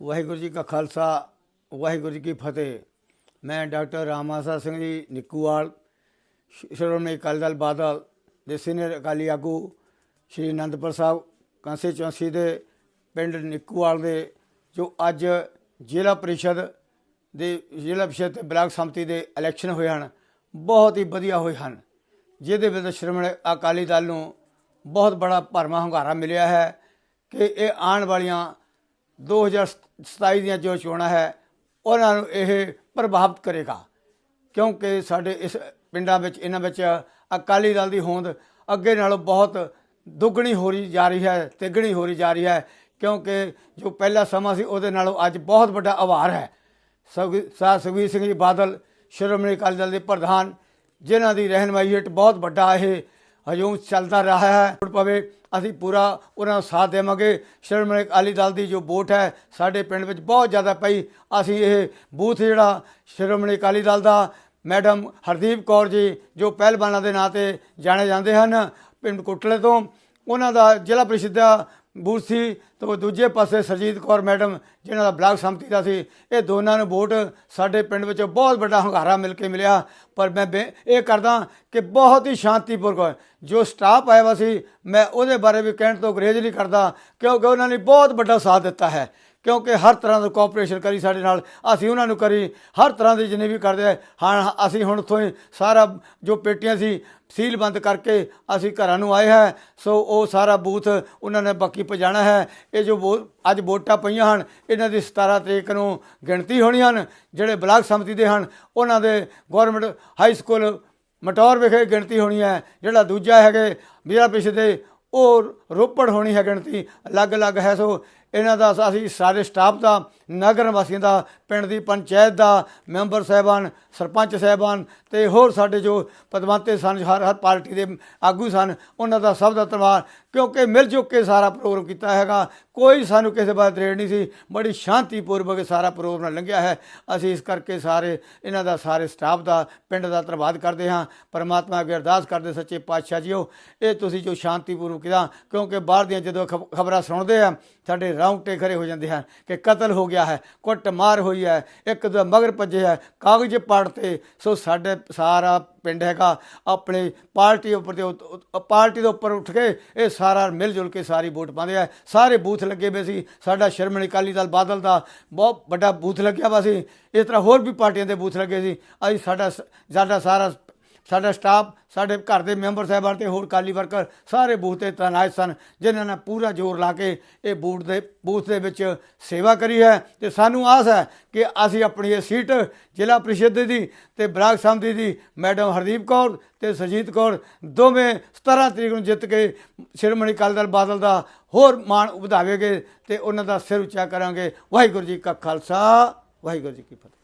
ਵਾਹਿਗੁਰੂ ਜੀ ਕਾ ਖਾਲਸਾ, ਵਾਹਿਗੁਰੂ ਜੀ ਕੀ ਫਤਿਹ। ਮੈਂ ਡਾਕਟਰ ਰਾਮਾਸਾ ਸਿੰਘ ਜੀ ਨਿੱਕੂਵਾਲ ਸ਼੍ਰੋਮਣੀ ਅਕਾਲੀ ਦਲ ਬਾਦਲ ਦੇ ਸੀਨੀਅਰ ਅਕਾਲੀ ਆਗੂ ਸ਼੍ਰੀ ਅਨੰਦਪੁਰ ਸਾਹਿਬ ਕੰਸਟੀਚੁਐਂਸੀ ਦੇ ਪਿੰਡ ਨਿੱਕੂਵਾਲ ਦੇ, ਜੋ ਅੱਜ ਜ਼ਿਲ੍ਹਾ ਪਰਿਸ਼ਦ ਦੇ, ਜ਼ਿਲ੍ਹਾ ਪ੍ਰੀਸ਼ਦ ਤੇ ਬਲਾਕ ਸੰਮਤੀ ਦੇ ਇਲੈਕਸ਼ਨ ਹੋਏ ਹਨ, ਬਹੁਤ ਹੀ ਵਧੀਆ ਹੋਏ ਹਨ। ਜਿਹਦੇ ਵਿੱਚ ਸ਼੍ਰੋਮਣੀ ਅਕਾਲੀ ਦਲ ਨੂੰ ਬਹੁਤ ਬੜਾ ਭਰਮਾ ਹੁੰਗਾਰਾ ਮਿਲਿਆ ਹੈ ਕਿ ਇਹ ਆਉਣ ਵਾਲੀਆਂ 2027 ਦੀਆਂ ਜੋ ਚੋਣਾਂ ਹੈ, ਉਹਨਾਂ ਨੂੰ ਇਹ ਪ੍ਰਭਾਵਿਤ ਕਰੇਗਾ। ਕਿਉਂਕਿ ਸਾਡੇ ਇਸ ਪਿੰਡਾਂ ਵਿੱਚ, ਇਹਨਾਂ ਵਿੱਚ ਅਕਾਲੀ ਦਲ ਦੀ ਹੋਂਦ ਅੱਗੇ ਨਾਲੋਂ ਬਹੁਤ ਦੁੱਗਣੀ ਹੋ ਰਹੀ ਜਾ ਰਹੀ ਹੈ, ਤਿੱਗਣੀ ਹੋ ਰਹੀ ਜਾ ਰਹੀ ਹੈ, ਕਿਉਂਕਿ ਜੋ ਪਹਿਲਾ ਸਮਾਂ ਸੀ, ਉਹਦੇ ਨਾਲੋਂ ਅੱਜ ਬਹੁਤ ਵੱਡਾ ਆਭਾਰ ਹੈ। ਸਭ ਸੁਖਬੀਰ ਸਿੰਘ ਜੀ ਬਾਦਲ, ਸ਼੍ਰੋਮਣੀ ਅਕਾਲੀ ਦਲ ਦੇ ਪ੍ਰਧਾਨ, ਜਿਨ੍ਹਾਂ ਦੀ ਰਹਿਨਮਾਈ ਹੇਠ ਬਹੁਤ ਵੱਡਾ ਇਹ ਹਜੂਮ ਚੱਲਦਾ ਰਿਹਾ ਹੈ। ਵੋਟ ਪਵੇ ਅਸੀਂ ਪੂਰਾ ਉਹਨਾਂ ਦਾ ਸਾਥ ਦੇਵਾਂਗੇ। ਸ਼੍ਰੋਮਣੀ ਅਕਾਲੀ ਦਲ ਦੀ ਜੋ ਵੋਟ ਹੈ, ਸਾਡੇ ਪਿੰਡ ਵਿੱਚ ਬਹੁਤ ਜ਼ਿਆਦਾ ਪਈ। ਅਸੀਂ ਇਹ ਬੂਥ ਜਿਹੜਾ ਸ਼੍ਰੋਮਣੀ ਅਕਾਲੀ ਦਲ ਦਾ ਮੈਡਮ ਹਰਦੀਪ ਕੌਰ ਜੀ, ਜੋ ਪਹਿਲਵਾਨਾਂ ਦੇ ਨਾਂ ਤੇ ਜਾਣੇ ਜਾਂਦੇ ਹਨ, ਪਿੰਡ ਕੋਟਲੇ ਤੋਂ, ਉਹਨਾਂ ਦਾ ਜ਼ਿਲ੍ਹਾ ਪ੍ਰੀਸ਼ਦ ਦਾ ਬੂਥ ਸੀ ਤੇ ਦੂਜੇ ਪਾਸੇ ਸਰਜੀਤ ਕੌਰ ਮੈਡਮ, ਜਿਨ੍ਹਾਂ ਦਾ ਬਲਾਕ ਸੰਮਤੀ ਦਾ ਸੀ, ਇਹ ਦੋਨਾਂ ਨੂੰ ਵੋਟ ਸਾਡੇ ਪਿੰਡ ਵਿੱਚ ਬਹੁਤ ਵੱਡਾ ਹੰਗਾਰਾ ਮਿਲ ਕੇ ਮਿਲਿਆ। ਪਰ ਮੈਂ ਬੇ- ਇਹ ਕਰਦਾ ਕਿ ਬਹੁਤ ਹੀ ਸ਼ਾਂਤੀਪੂਰਵਕ ਜੋ ਸਟਾਫ ਆਇਆ ਵਾ ਸੀ, ਮੈਂ ਉਹਦੇ ਬਾਰੇ ਵੀ ਕਹਿਣ ਤੋਂ ਗਰੇਜ ਨਹੀਂ ਕਰਦਾ, ਕਿਉਂਕਿ ਉਹਨਾਂ ਨੇ ਬਹੁਤ ਵੱਡਾ ਸਾਥ ਦਿੱਤਾ ਹੈ। ਕਿਉਂਕਿ ਹਰ ਤਰ੍ਹਾਂ ਦਾ ਕੋਆਪਰੇਸ਼ਨ ਕਰੀ ਸਾਡੇ ਨਾਲ। ਅਸੀਂ ਉਹਨਾਂ ਨੂੰ ਕਰੀ, ਹਰ ਤਰ੍ਹਾਂ ਦੇ ਜਿੰਨੇ ਵੀ ਕਰਦੇ ਆ, ਹਾਂ, ਅਸੀਂ ਹੁਣ ਉੱਥੋਂ ਹੀ ਸਾਰਾ ਜੋ ਪੇਟੀਆਂ ਸੀ, ਸੀਲ ਬੰਦ ਕਰਕੇ ਅਸੀਂ ਘਰਾਂ ਨੂੰ ਆਏ ਹੈ। ਸੋ ਉਹ ਸਾਰਾ ਬੂਥ ਉਹਨਾਂ ਨੇ ਬਾਕੀ ਪਜਾਣਾ ਹੈ। ਇਹ ਜੋ ਵੋ- ਅੱਜ ਵੋਟਾਂ ਪਈਆਂ ਹਨ, ਇਹਨਾਂ ਦੀ 17 ਤਰੀਕ ਨੂੰ ਗਿਣਤੀ ਹੋਣੀ ਹਨ। ਜਿਹੜੇ ਬਲਾਕ ਸਮਿਤੀ ਦੇ ਹਨ, ਉਹਨਾਂ ਦੇ ਗਵਰਨਮੈਂਟ ਹਾਈ ਸਕੂਲ ਮਟੌਰ ਵਿਖੇ ਗਿਣਤੀ ਹੋਣੀ ਹੈ। ਜਿਹੜਾ ਦੂਜਾ ਹੈਗੇ ਵੀਰਾ ਪਿਛੇ ਦੇ, ਉਹ ਰੋਪੜ ਹੋਣੀ ਹੈ ਗਿਣਤੀ। ਅਲੱਗ-ਅਲੱਗ ਹੈ। ਸੋ ਇਹਨਾਂ ਦਾ ਅਸੀਂ ਸਾਰੇ ਸਟਾਫ ਦਾ ਨਗਰ ਵਾਸੀਆਂ ਦਾ, ਪਿੰਡ ਦੀ ਪੰਚਾਇਤ ਦਾ, ਮੈਂਬਰ ਸਾਹਿਬਾਨ, ਸਰਪੰਚ ਸਾਹਿਬਾਨ ਤੇ ਹੋਰ ਸਾਡੇ ਜੋ ਪਦਵੰਤੇ ਸਨ, ਹਰ ਹਰ ਪਾਰਟੀ ਦੇ ਆਗੂ ਸਨ, ਉਹਨਾਂ ਦਾ ਸਭ ਦਾ ਧੰਨਵਾਦ। ਕਿਉਂਕਿ ਮਿਲ ਜੁਲ ਕੇ ਸਾਰਾ ਪ੍ਰੋਗਰਾਮ ਕੀਤਾ ਹੈਗਾ, ਕੋਈ ਸਾਨੂੰ ਕਿਸੇ ਬਾਤ ਰੇੜ ਨਹੀਂ ਸੀ। ਬੜੀ ਸ਼ਾਂਤੀਪੂਰਵਕ ਸਾਰਾ ਪ੍ਰੋਗਰਾਮ ਲੰਘਿਆ ਹੈ। ਅਸੀਂ ਇਸ ਕਰਕੇ ਸਾਰੇ ਇਹਨਾਂ ਦਾ, ਸਾਰੇ ਸਟਾਫ ਦਾ, ਪਿੰਡ ਦਾ ਧੰਨਵਾਦ ਕਰਦੇ ਹਾਂ। ਪਰਮਾਤਮਾ ਅੱਗੇ ਅਰਦਾਸ ਕਰਦੇ ਸੱਚੇ ਪਾਤਸ਼ਾਹ ਜੀਓ, ਇਹ ਤੁਸੀਂ ਜੋ ਸ਼ਾਂਤੀਪੂਰਵਕ ਕੀਤਾ, ਕਿਉਂਕਿ ਬਾਹਰ ਦੀਆਂ ਜਦੋਂ ਖਬਰਾਂ ਸੁਣਦੇ ਆ, ਸਾਡੇ ਰੌਂਗਟੇ ਖਰੇ ਹੋ ਜਾਂਦੇ ਹਨ ਕਿ ਕਤਲ ਹੋ ਗਿਆ। ਹੈ, ਕੁੱਟ ਮਾਰ ਹੋਈ ਹੈ, ਇੱਕ ਦਾ ਮਗਰ ਭੱਜੇ ਹੈ, ਕਾਗਜ਼ ਪਾੜਤੇ ਸੋ ਸਾਡੇ ਸਾਰਾ ਪਿੰਡ ਹੈਗਾ, ਆਪਣੇ ਪਾਰਟੀ ਉੱਪਰ ਤੇ ਪਾਰਟੀ ਦੇ ਉੱਪਰ ਉੱਠ ਕੇ ਇਹ ਸਾਰਾ ਮਿਲ ਜੁਲ ਕੇ ਸਾਰੀ ਵੋਟ ਪਾਉਂਦੇ ਆ। ਸਾਰੇ ਬੂਥ ਲੱਗੇ ਹੋਏ ਸੀ, ਸਾਡਾ ਸ਼੍ਰੋਮਣੀ ਅਕਾਲੀ ਦਲ ਬਾਦਲ ਦਾ ਬਹੁਤ ਵੱਡਾ ਬੂਥ ਲੱਗਿਆ ਵਾ ਸੀ। ਇਸ ਤਰ੍ਹਾਂ ਹੋਰ ਵੀ ਪਾਰਟੀਆਂ ਦੇ ਬੂਥ ਲੱਗੇ ਸੀ। ਅਸੀਂ ਸਾਡਾ ਸ- ਸਾਡਾ ਸਾਰਾ ਸਾਡਾ ਸਟਾਫ ਸਾਡੇ ਘਰ ਦੇ ਮੈਂਬਰ ਸਾਹਿਬਾਨ ਤੇ ਹੋਰ ਕਾਲੀ ਵਰਕਰ ਸਾਰੇ ਬੂਥ ਤੇ ਤੈਨਾਤ ਸਨ, ਜਿਨ੍ਹਾਂ ਨੇ ਪੂਰਾ ਜ਼ੋਰ ਲਾ ਕੇ ਇਹ ਬੂਥ ਦੇ ਬੂਥ ਦੇ ਵਿੱਚ ਸੇਵਾ ਕਰੀ ਹੈ। ਤੇ ਸਾਨੂੰ ਆਸ ਹੈ ਕਿ ਅਸੀਂ ਆਪਣੀ ਇਹ ਸੀਟ ਜ਼ਿਲ੍ਹਾ ਪ੍ਰੀਸ਼ਦ ਦੀ ਤੇ ਬਲਾਕ ਸੰਮਤੀ ਦੀ, ਮੈਡਮ ਹਰਦੀਪ ਕੌਰ ਤੇ ਸੁਰਜੀਤ ਕੌਰ, ਦੋਵੇਂ 17 ਤਰੀਕ ਨੂੰ ਜਿੱਤ ਕੇ ਸ਼੍ਰੋਮਣੀ ਅਕਾਲੀ ਦਲ ਬਾਦਲ ਦਾ ਹੋਰ ਮਾਣ ਵਧਾਵੇਗੇ ਤੇ ਉਹਨਾਂ ਦਾ ਸਿਰ ਉੱਚਾ ਕਰਾਂਗੇ। ਵਾਹਿਗੁਰੂ ਜੀ ਕਾ ਖਾਲਸਾ, ਵਾਹਿਗੁਰੂ ਜੀ ਕੀ ਫਤਿਹ।